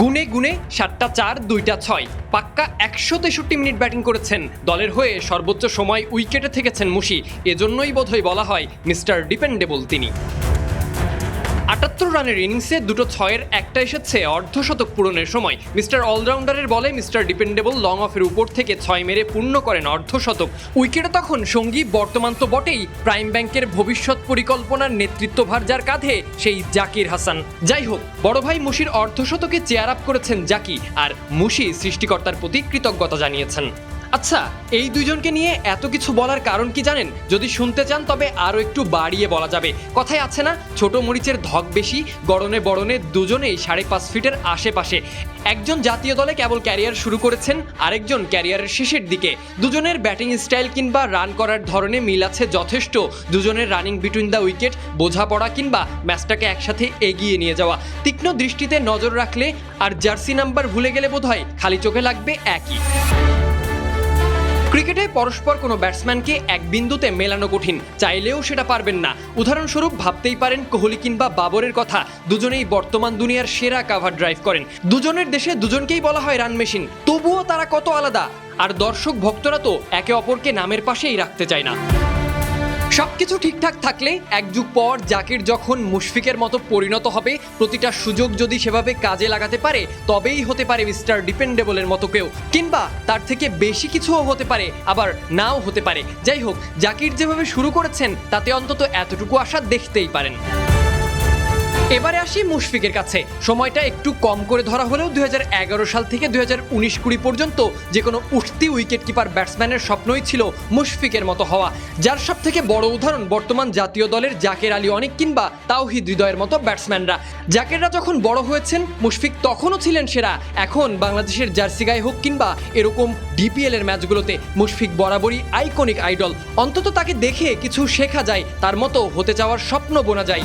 গুনে গুনে সাতটা চার, দুইটা ছয়। পাক্কা একশো তেষট্টি মিনিট ব্যাটিং করেছেন। দলের হয়ে সর্বোচ্চ সময় উইকেটে থেকেছেন মুশি। এজন্যই বোধহয় বলা হয় মিস্টার ডিপেন্ডেবল তিনি। আটাত্তর রানের ইনিংসে দুটো ছয়ের একটা এসেছে অর্ধশতক পূরণের সময়। মিস্টার অলরাউন্ডারের বলে মিস্টার ডিপেন্ডেবল লং অফের উপর থেকে ছয় মেরে পূর্ণ করেন অর্ধশতক। উইকেটে তখন সঙ্গী বর্তমান তো বটেই, প্রাইম ব্যাংকের ভবিষ্যৎ পরিকল্পনার নেতৃত্বভার যার কাঁধে সেই জাকির হাসান। যাই হোক, বড় ভাই মুশির অর্ধশতকে চেয়ার আপ করেছেন জাকি, আর মুশি সৃষ্টিকর্তার প্রতি কৃতজ্ঞতা জানিয়েছেন। আচ্ছা এই দুইজনকে নিয়ে এত কিছু বলার কারণ কি জানেন? যদি শুনতে চান, তবে আরও একটু বাড়িয়ে বলা যাবে। কথায় আছে না, ছোট মরিচের ধক বেশি, গড়নে বড়নে দুজনেই সাড়ে পাঁচ ফিটের আশেপাশে। একজন জাতীয় দলে কেবল ক্যারিয়ার শুরু করেছেন, আরেকজন ক্যারিয়ারের শেষের দিকে। দুজনের ব্যাটিং স্টাইল কিংবা রান করার ধরনে মিল আছে যথেষ্ট। দুজনের রানিং বিটুইন দ্য উইকেট বোঝাপড়া কিংবা ম্যাচটাকে একসাথে এগিয়ে নিয়ে যাওয়া। তীক্ষ্ণ দৃষ্টিতে নজর রাখলে আর জার্সি নাম্বার ভুলে গেলে বোধহয় খালি চোখে লাগবে একই। ক্রিকেটে পরস্পর কোনো ব্যাটসম্যানকে এক বিন্দুতে মেলানো কঠিন, চাইলেও সেটা পারবেন না। উদাহরণস্বরূপ, ভাবতেই পারেন কোহলি কিংবা বাবরের কথা, দুজনেই বর্তমান দুনিয়ার সেরা কাভার ড্রাইভ করেন। দুজনের দেশে দুজনকেই বলা হয় রান মেশিন তবুও তারা কত আলাদা? আর দর্শক ভক্তরা তো একে অপরকে নামের পাশেই রাখতে চায় না। সবকিছু ঠিকঠাক থাকলে এক যুগ পর জাকির যখন মুশফিকের মতো পরিণত হবে, প্রতিটা সুযোগ যদি সেভাবে কাজে লাগাতে পারে, তবেই হতে পারে মিস্টার ডিপেন্ডেবলের মতো কেউ। কিংবা তার থেকে বেশি কিছুও হতে পারে, আবার নাও হতে পারে। যাই হোক, জাকির যেভাবে শুরু করেছেন, তাতে অন্তত এতটুকু আশা দেখতেই পারেন। এবারে আসি মুশফিকের কাছে। সময়টা একটু কম করে ধরা হলেও দু হাজার এগারো সাল থেকে দুই হাজার উনিশ কুড়ি পর্যন্ত যে কোনো উঠতি উইকেট কিপার ব্যাটসম্যানের স্বপ্নই ছিল মুশফিকের মতো হওয়া। যার সব থেকে বড় উদাহরণ বর্তমান জাতীয় দলের জাকের আলী অনেক কিংবা তাওহিদ হৃদয়ের মতো ব্যাটসম্যানরা। জাকেররা যখন বড় হয়েছেন, মুশফিক তখনও ছিলেন সেরা। এখন বাংলাদেশের জার্সি গায়ে হোক কিংবা এরকম ডিপিএল এর ম্যাচগুলোতে মুশফিক বরাবরই আইকনিক আইডল। অন্তত তাকে দেখে কিছু শেখা যায়, তার মতো হতে চাওয়ার স্বপ্ন বোনা যায়।